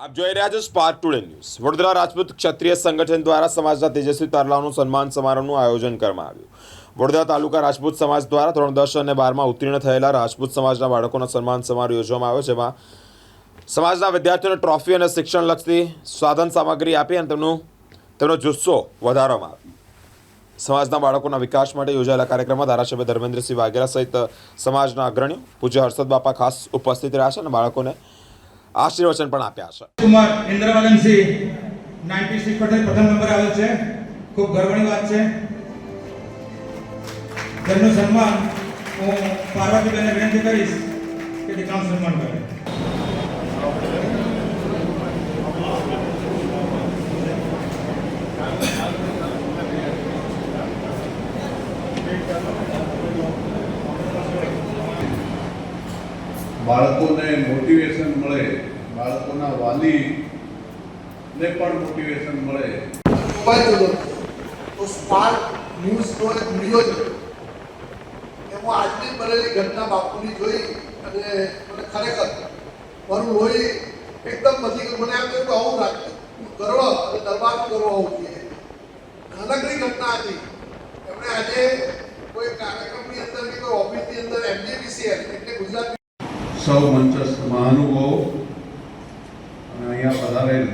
આપ જોઈ રહ્યા છો spark today news Vadodara Rajput ક્ષત્રિય સંગઠન દ્વારા સમાજના તેજસ્વી તારલાઓનું સન્માન સમારોહનું આયોજન કરવામાં આવ્યું. વડોદરા તાલુકા રાજપૂત સમાજ દ્વારા ધોરણ દસ અને બારમાં ઉત્તીર્ણ થયેલા રાજપૂત સમાજના બાળકોનો સન્માન સમારોહ યોજવામાં આવ્યો, જેમાં સમાજના વિદ્યાર્થીઓને ટ્રોફી અને શિક્ષણ લક્ષી સાધન સામગ્રી આપી અને તેમનું, તેમનો જુસ્સો વધારવામાં આવ્યો. સમાજના બાળકોના વિકાસ માટે યોજાયેલા કાર્યક્રમમાં ધારાસભ્ય ધર્મેન્દ્રસિંહ વાઘેલા સહિત સમાજના અગ્રણીઓ પૂજ્ય હર્ષદ બાપા ખાસ ઉપસ્થિત રહ્યા છે અને બાળકોને આશીર્વચન પણ આપ્યા છે. કુમાર ઇન્દ્રવદનસિંહ નાઇન્ટી સિક્સ પરથી પ્રથમ નંબર આવ્યો છે. ખૂબ ગર્વની વાત છે. તેમનું સન્માન હું પાર્વતીબેનને વિનંતી કરીશ કે દીકરાનું સન્માન કરે. બાળકોને મોટિવેશન મળે બાળકોના વાલીને પણ મોટિવેશન મળે. મોબાઈલ જોતો તો સ્માર્ટ ન્યૂઝનો એક વીડિયો છે. એમાં આજની બનેલી ઘટના બાપુની જોઈ અને મને ખરેખર મારું લોહી એકદમ નથી મને એમ થયું કે આવું રાખતું ગર્વ અને દરબાર ગર્વ હોવું જોઈએ નાનકડી ઘટના હતી. એમણે આજે કોઈ કાર્યક્રમની અંદર કે કોઈ ઓફિસની અંદર એમજીબીસીએલ એટલે ગુજરાત સૌ મંચસ્થ મહાનુભાવો અને અહીંયા પધારેલ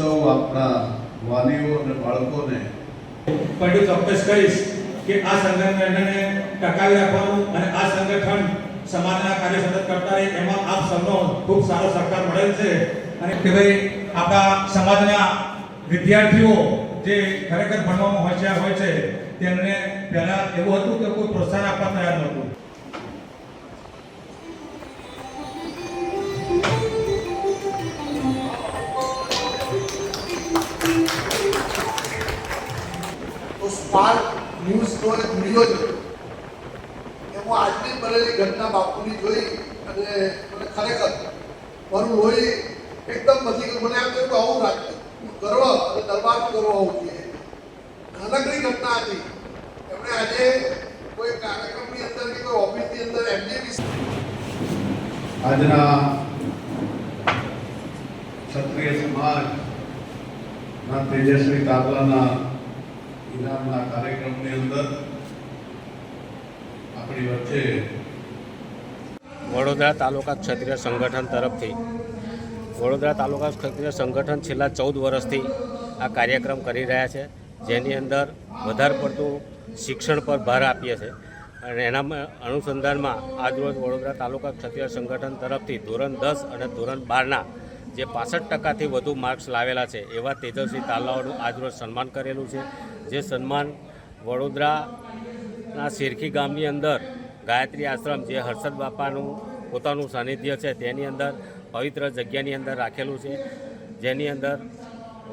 સૌ આપણા વાલીઓ અને બાળકોને પણ એટલું ચોક્કસ કહીશ કે આ સંગઠનને ટકાવી રાખવાનું અને આ સંગઠન સમાજના કાર્ય સતત કરતા રહે, એમાં આપ સૌનો ખૂબ સારો સહકાર મળેલ છે. અને કે ભાઈ, આપણા સમાજના વિદ્યાર્થીઓ જે ખરેખર ભણવામાં હોશિયાર હોય છે, તેમને પહેલા એવું હતું કે કોઈ પ્રોત્સાહન આપવા તૈયાર નહોતું. તો ન્યૂઝ એક વીડિયો જોયો એમાં આજની બનેલી ઘટના બાપુની જોઈ અને મને ખરેખર મારું લોહી એકદમ નથી મને એમ થયું કે આવું રાખતું ગર્વ અને દરબાર ગર્વ હોવું જોઈએ. નાનકડી ઘટના હતી. એમણે આજે કોઈ કાર્યક્રમની અંદર કે કોઈ ઓફિસની અંદર એમજીબી આજના ક્ષત્રિય સમાજના તેજસ્વી તાબલાના ઇનામના કાર્યક્રમની અંદર આપણી વચ્ચે વડોદરા તાલુકા ક્ષત્રિય સંગઠન તરફથી, વડોદરા તાલુકા ક્ષત્રિય સંગઠન છેલ્લા ચૌદ વર્ષથી આ કાર્યક્રમ કરી રહ્યા છે, જેની અંદર વધારે પડતું શિક્ષણ પર ભાર આપીએ છીએ અને એના અનુસંધાનમાં આજરોજ વડોદરા તાલુકા ક્ષત્રિય સંગઠન તરફથી ધોરણ દસ અને ધોરણ બારના જે પાસઠ ટકાથી વધુ માર્ક્સ લાવેલા છે, એવા તેજસ્વી તાલાઓનું આજરોજ સન્માન કરેલું છે. જે સન્માન વડોદરાના શેરખી ગામની અંદર ગાયત્રી આશ્રમ જે હર્ષદ બાપાનું પોતાનું સાનિધ્ય છે તેની અંદર પવિત્ર જગ્યાની અંદર રાખેલું છે. જેની અંદર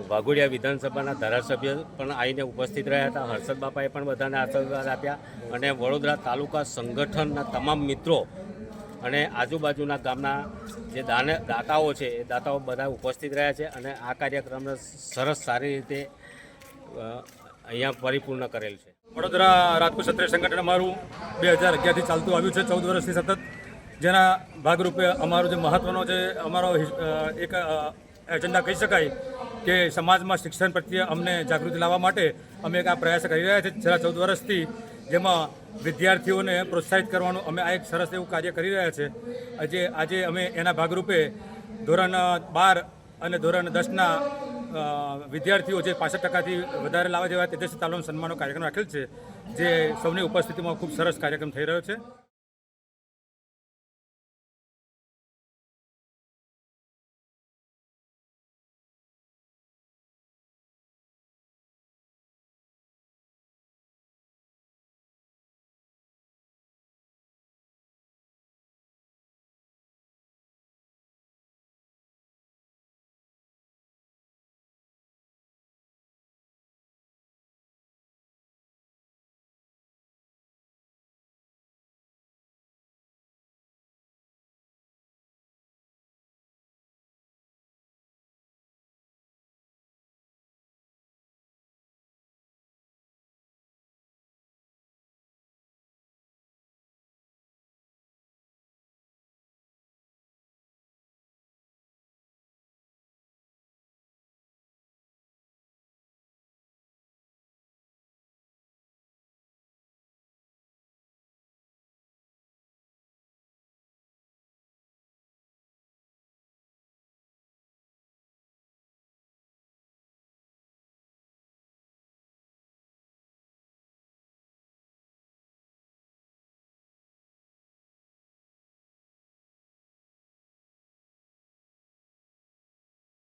વાઘોડિયા વિધાનસભાના ધારાસભ્ય પણ આવીને ઉપસ્થિત રહ્યા હતા. હર્ષદ બાપાએ પણ બધાને આશીર્વાદ આપ્યા અને વડોદરા તાલુકા સંગઠનના તમામ મિત્રો અને આજુબાજુના ગામના જે દાને દાતાઓ છે એ દાતાઓ બધા ઉપસ્થિત રહ્યા છે અને આ કાર્યક્રમને સરસ સારી રીતે અહીંયા પરિપૂર્ણ કરેલ છે. વડોદરા રાજપૂત ક્ષત્રિય સંગઠન અમારું બે હજાર અગિયારથી ચાલતું આવ્યું છે, ચૌદ વર્ષથી સતત. જેના ભાગરૂપે અમારો જે મહત્ત્વનો જે અમારો એક એજન્ડા કહી શકાય કે સમાજમાં શિક્ષણ પ્રત્યે અમને જાગૃતિ લાવવા માટે અમે એક આ પ્રયાસ કરી રહ્યા છીએ છેલ્લા ચૌદ વર્ષથી જેમાં વિદ્યાર્થીઓને પ્રોત્સાહિત કરવાનું અમે આ એક સરસ એવું કાર્ય કરી રહ્યા છે. આજે આજે અમે એના ભાગરૂપે ધોરણ બાર અને ધોરણ દસના વિદ્યાર્થીઓ જે પાસઠ ટકાથી વધારે લાવવા જેવા તેજસ્વી તાલુમ સન્માનનો કાર્યક્રમ રાખેલ છે, જે સૌની ઉપસ્થિતિમાં ખૂબ સરસ કાર્યક્રમ થઈ રહ્યો છે.